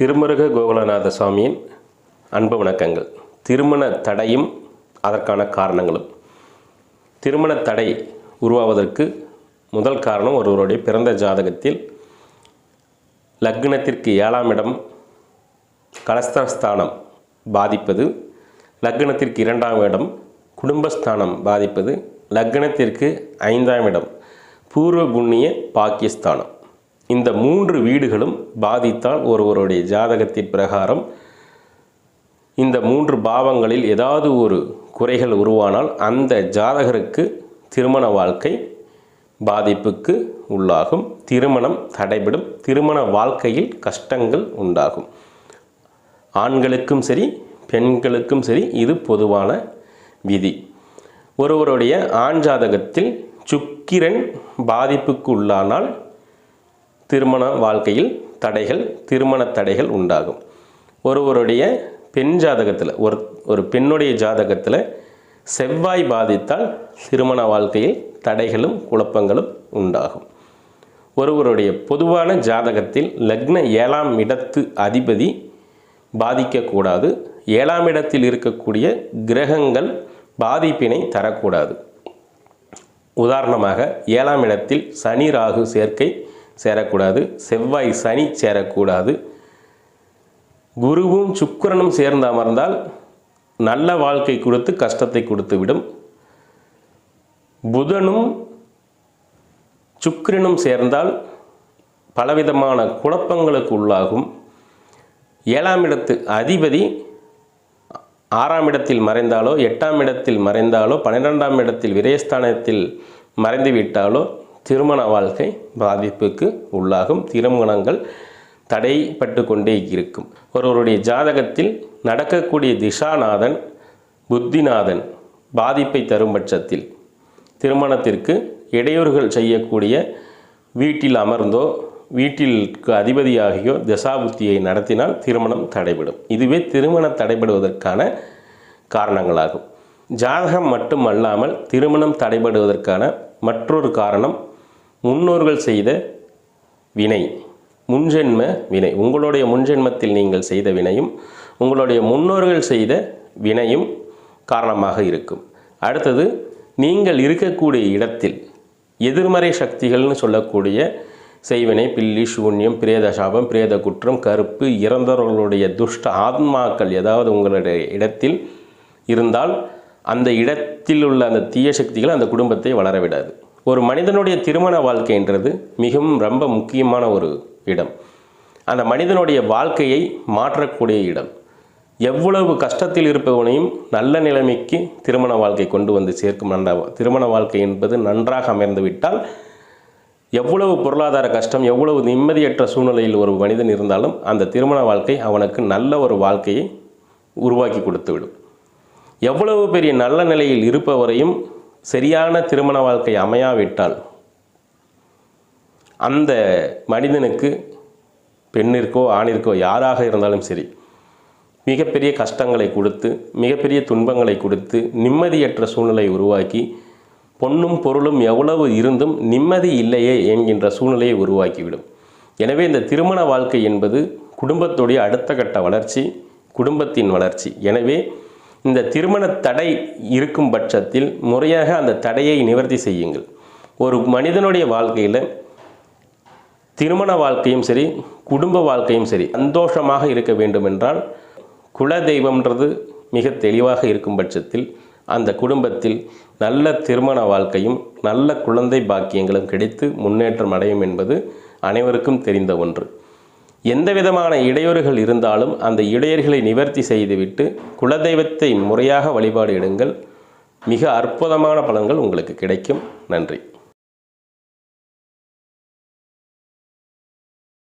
திருமருக கோகுலநாத சுவாமியின் அன்பு வணக்கங்கள். திருமண தடையும் அதற்கான காரணங்களும். திருமண தடை உருவாவதற்கு முதல் காரணம் ஒருவருடைய பிறந்த ஜாதகத்தில் லக்னத்திற்கு ஏழாம் இடம் கலஸ்தரஸ்தானம் பாதிப்பது லக்னத்திற்கு இரண்டாம் இடம் குடும்பஸ்தானம் பாதிப்பது லக்னத்திற்கு ஐந்தாம் இடம் பூர்வ புண்ணிய பாக்கியஸ்தானம். இந்த மூன்று வீடுகளும் பாதித்தால் ஒருவருடைய ஜாதகத்தின் பிரகாரம் இந்த மூன்று பாவங்களில் ஏதாவது ஒரு குறைகள் உருவானால் அந்த ஜாதகருக்கு திருமண வாழ்க்கை பாதிப்புக்கு உள்ளாகும். திருமணம் தடைபடும். திருமண வாழ்க்கையில் கஷ்டங்கள் உண்டாகும். ஆண்களுக்கும் சரி பெண்களுக்கும் சரி இது பொதுவான விதி. ஒருவருடைய ஆண் ஜாதகத்தில் சுக்கிரன் பாதிப்புக்கு உள்ளானால் திருமண வாழ்க்கையில் தடைகள் திருமண தடைகள் உண்டாகும். ஒருவருடைய பெண் ஜாதகத்தில் ஒரு ஒரு பெண்ணுடைய ஜாதகத்தில் செவ்வாய் பாதித்தால் திருமண வாழ்க்கையில் தடைகளும் குழப்பங்களும் உண்டாகும். ஒருவருடைய பொதுவான ஜாதகத்தில் லக்ன ஏழாம் இடத்து அதிபதி பாதிக்கக்கூடாது. ஏழாம் இடத்தில் இருக்கக்கூடிய கிரகங்கள் பாதிப்பினை தரக்கூடாது. உதாரணமாக ஏழாம் இடத்தில் சனி ராகு சேர்க்கை சேரக்கூடாது. செவ்வாய் சனி சேரக்கூடாது. குருவும் சுக்கரனும் சேர்ந்து அமர்ந்தால் நல்ல வாழ்க்கை கொடுத்து கஷ்டத்தை கொடுத்து விடும் புதனும் சுக்கிரனும் சேர்ந்தால் பலவிதமான குழப்பங்களுக்கு உள்ளாகும். ஏழாம் இடத்து அதிபதி ஆறாம் இடத்தில் மறைந்தாலோ எட்டாம் இடத்தில் மறைந்தாலோ பன்னிரெண்டாம் இடத்தில் விரயஸ்தானத்தில் மறைந்து விட்டாலோ திருமண வாழ்க்கை பாதிப்புக்கு உள்ளாகும். திருமணங்கள் தடைப்பட்டு கொண்டே இருக்கும். ஒருவருடைய ஜாதகத்தில் நடக்கக்கூடிய திசாநாதன் புத்திநாதன் பாதிப்பை தரும் பட்சத்தில் திருமணத்திற்கு இடையூறுகள் செய்யக்கூடிய வீட்டில் அமர்ந்தோ வீட்டிற்கு அதிபதியாகியோ திசாபுத்தியை நடத்தினால் திருமணம் தடைபடும். இதுவே திருமணம் தடைபடுவதற்கான காரணங்களாகும். ஜாதகம் மட்டுமல்லாமல் திருமணம் தடைபடுவதற்கான மற்றொரு காரணம் முன்னோர்கள் செய்த வினை முன்ஜென்ம வினை. உங்களுடைய முன்ஜென்மத்தில் நீங்கள் செய்த வினையும் உங்களுடைய முன்னோர்கள் செய்த வினையும் காரணமாக இருக்கும். அடுத்தது நீங்கள் இருக்கக்கூடிய இடத்தில் எதிர்மறை சக்திகள்னு சொல்லக்கூடிய செய்வினை பில்லி சூன்யம் பிரேத சாபம் பிரேத குற்றம் கருப்பு இறந்தவர்களுடைய துஷ்ட ஆத்மாக்கள் ஏதாவது உங்களுடைய இடத்தில் இருந்தால் அந்த இடத்தில் உள்ள அந்த தீய சக்திகள் அந்த குடும்பத்தை வளர விடாது ஒரு மனிதனுடைய திருமண வாழ்க்கைன்றது மிகவும் ரொம்ப முக்கியமான ஒரு இடம். அந்த மனிதனுடைய வாழ்க்கையை மாற்றக்கூடிய இடம். எவ்வளவு கஷ்டத்தில் இருப்பவனையும் நல்ல நிலைமைக்கு திருமண வாழ்க்கை கொண்டு வந்து சேர்க்கும் நன்ற திருமண வாழ்க்கை என்பது நன்றாக அமர்ந்துவிட்டால் எவ்வளவு பொருளாதார கஷ்டம் எவ்வளவு நிம்மதியற்ற சூழ்நிலையில் ஒரு மனிதன் இருந்தாலும் அந்த திருமண வாழ்க்கை அவனுக்கு நல்ல ஒரு வாழ்க்கையை உருவாக்கி கொடுத்துவிடும். எவ்வளவு பெரிய நல்ல நிலையில் இருப்பவரையும் சரியான திருமண வாழ்க்கை அமையாவிட்டால் அந்த மனிதனுக்கு பெண்ணிற்கோ ஆணிற்கோ யாராக இருந்தாலும் சரி மிகப்பெரிய கஷ்டங்களை கொடுத்து மிகப்பெரிய துன்பங்களை கொடுத்து நிம்மதியற்ற சூழ்நிலை உருவாக்கி பொன்னும் பொருளும் எவ்வளவு இருந்தும் நிம்மதி இல்லையே என்கின்ற சூழ்நிலையை உருவாக்கிவிடும். எனவே இந்த திருமண வாழ்க்கை என்பது குடும்பத்துடைய அடுத்த கட்ட வளர்ச்சி குடும்பத்தின் வளர்ச்சி. எனவே இந்த திருமண தடை இருக்கும் பட்சத்தில் முறையாக அந்த தடையை நிவர்த்தி செய்யுங்கள். ஒரு மனிதனுடைய வாழ்க்கையில் திருமண வாழ்க்கையும் சரி குடும்ப வாழ்க்கையும் சரி சந்தோஷமாக இருக்க வேண்டுமென்றால் குல தெய்வம்ன்றது மிக தெளிவாக இருக்கும் பட்சத்தில் அந்த குடும்பத்தில் நல்ல திருமண வாழ்க்கையும் நல்ல குழந்தை பாக்கியங்களும் கிடைத்து முன்னேற்றம் அடையும் என்பது அனைவருக்கும் தெரிந்த ஒன்று. எந்த விதமான இடையூறுகள் இருந்தாலும் அந்த இடையர்களை நிவர்த்தி செய்துவிட்டு குலதெய்வத்தை முறையாக வழிபாடு எடுங்கள். மிக அற்புதமான பலன்கள் உங்களுக்கு கிடைக்கும். நன்றி.